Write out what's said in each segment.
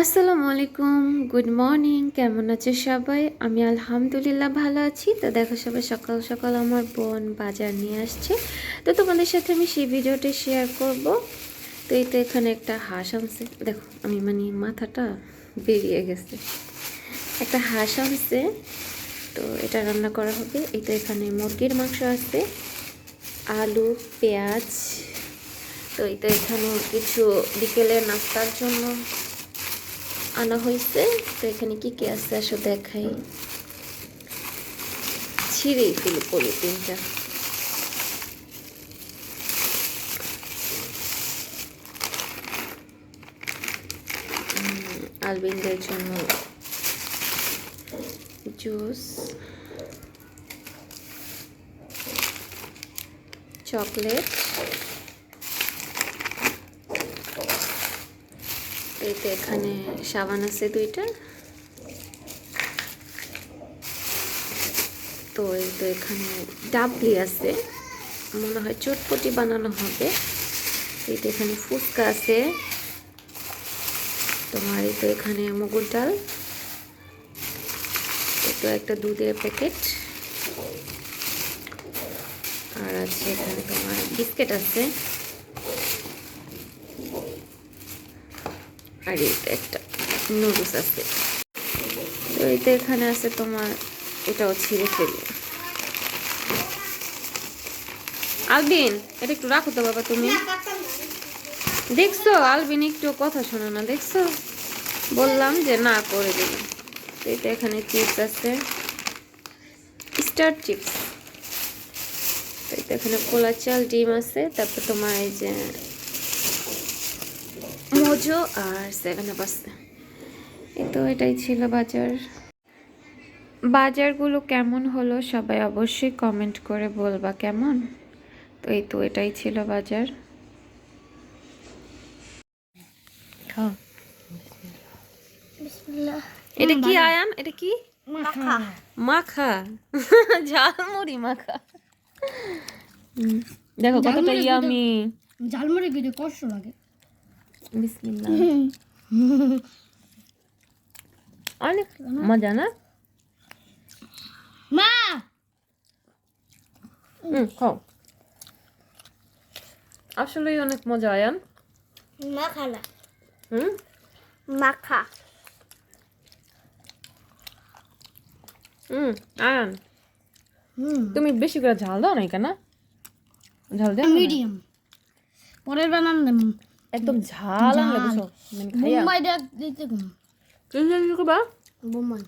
আসসালামু আলাইকুম, good morning, কেমন আছে সবাই? আমি আলহামদুলিল্লাহ ভালো আছি। তো দেখো সবাই সকাল সকাল আমার বোন বাজার নিয়ে আসছে। তো তোমাদের সাথে আমি সেই ভিডিওটা শেয়ার করব। তো এই তো এখানে একটা হাঁস আনছে। দেখো, আমি মানে মাথাটা বেরিয়ে গেছে। একটা হাঁস আনছে। তো এটা রান্না করা হবে। এই তো এখানে মুরগির মাংস আছে। আলু, পেঁয়াজ। তো এই তো এখানে কিছু বিকেলে নাস্তার জন্য আনা হয়েছে, তো এখানে কি কি আছে? আসো দেখাই। ছিঁড়েই ফেলি পলিথিনটা আলবিনদের জন্য জুস, চকলেট এই এখানে সাবান আছে দুইটা। তো এই তো এখানে ডাবলি আছে। মনে হয় চটপটি বানানো হবে। এই এখানে ফুচকা আছে। তোমার এই তো এখানে মুগুর ডাল। তো একটা দুধের প্যাকেট। আর আছে এখানে তোমার বিস্কিট আছে। আর এই একটা নুডলস আছে। তো এই তো এখানে আছে তোমার, এটাও ছিঁড়ে ফেলি। আলবিন, এটা একটু রাখো তো বাবা তুমি। দেখছ, আলবিন একটু কথা শোনো না, দেখছ? বললাম যে না করে দিলাম। তো এটা এখানে চিপস আছে। স্টার চিপস এটা এখানে কোলা চাল, ডিম আছে, তারপর তোমার এই যে মোজো আর সেভেন আপ আছে এই তো এটাই ছিল বাজার। বাজারগুলো কেমন হলো সবাই অবশ্যই কমেন্ট করে বলবা কেমন? তো এই তো এটাই ছিল বাজার। এটা কি আয়ান? এটা কি? মাখা। ঝালমুড়ি মাখা। দেখো কতটা ইয়ামি ঝালমুড়ি কষ্ট লাগে। বিসমিল্লাহ। অনেক মজা না? মা! হুম খাও। আসলেই অনেক মজা আয়ান। মাখা না হুম? মাখা হুম আয়ান। তুমি বেশি করে ঝাল দাও নাই কেন ঝাল দাও মিডিয়াম। পরের বানান একদম ঝাল আনলে বুঝছ? মানে খাইয়া। বোম্বাই দেখ দিতে কম কি জানি দিতে বা। বোম্বাই।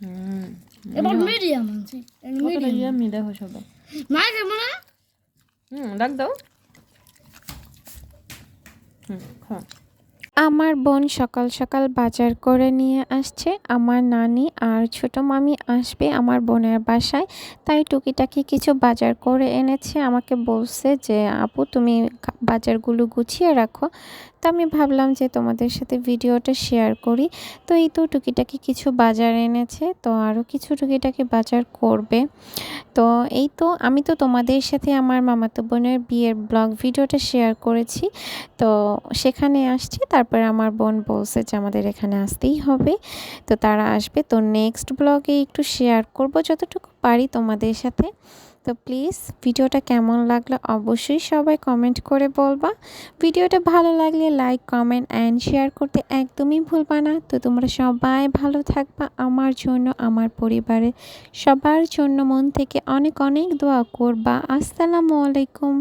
হুম এবার মিডিয়াম আনছি। মিডিয়াম। ইয়ামি দেখো সবাই না কেমন না? হুম ডাক দাও। হুম খাও আমার বোন সকাল সকাল বাজার করে নিয়ে আসছে। আমার নানি আর ছোট মামি আসবে আমার বোনের বাসায়। তাই টুকিটাকি কিছু বাজার করে এনেছে। আমাকে বলছে যে, আপু, তুমি বাজারগুলো গুছিয়ে রাখো। তো আমি ভাবলাম যে তোমাদের সাথে ভিডিওটা শেয়ার করি। তো এই তো টুকিটাকি কিছু বাজার এনেছে, তো আরও কিছু টুকিটাকি বাজার করবে। তো এই তো আমি তো তোমাদের সাথে আমার মামাতো বোনের বিয়ের ব্লগ ভিডিওটা শেয়ার করেছি। তো সেখানে আসছি, তারপর আমার বোন বলছে যে আমাদের এখানে আসতেই হবে। তো তারা আসবে, তো নেক্সট ব্লগে একটু শেয়ার করব, যতটুকু পারি তোমাদের সাথে। তো প্লিজ ভিডিওটা কেমন লাগল অবশ্যই সবাই কমেন্ট করে বলবা। ভিডিওটা ভালো লাগলে লাইক কমেন্ট অ্যান্ড শেয়ার করতে একদমই ভুলবা না। তো তোমরা সবাই ভালো থাকবা আমার জন্য, আমার পরিবারে। সবার জন্য মন থেকে অনেক অনেক দোয়া করবা। আসসালামু আলাইকুম।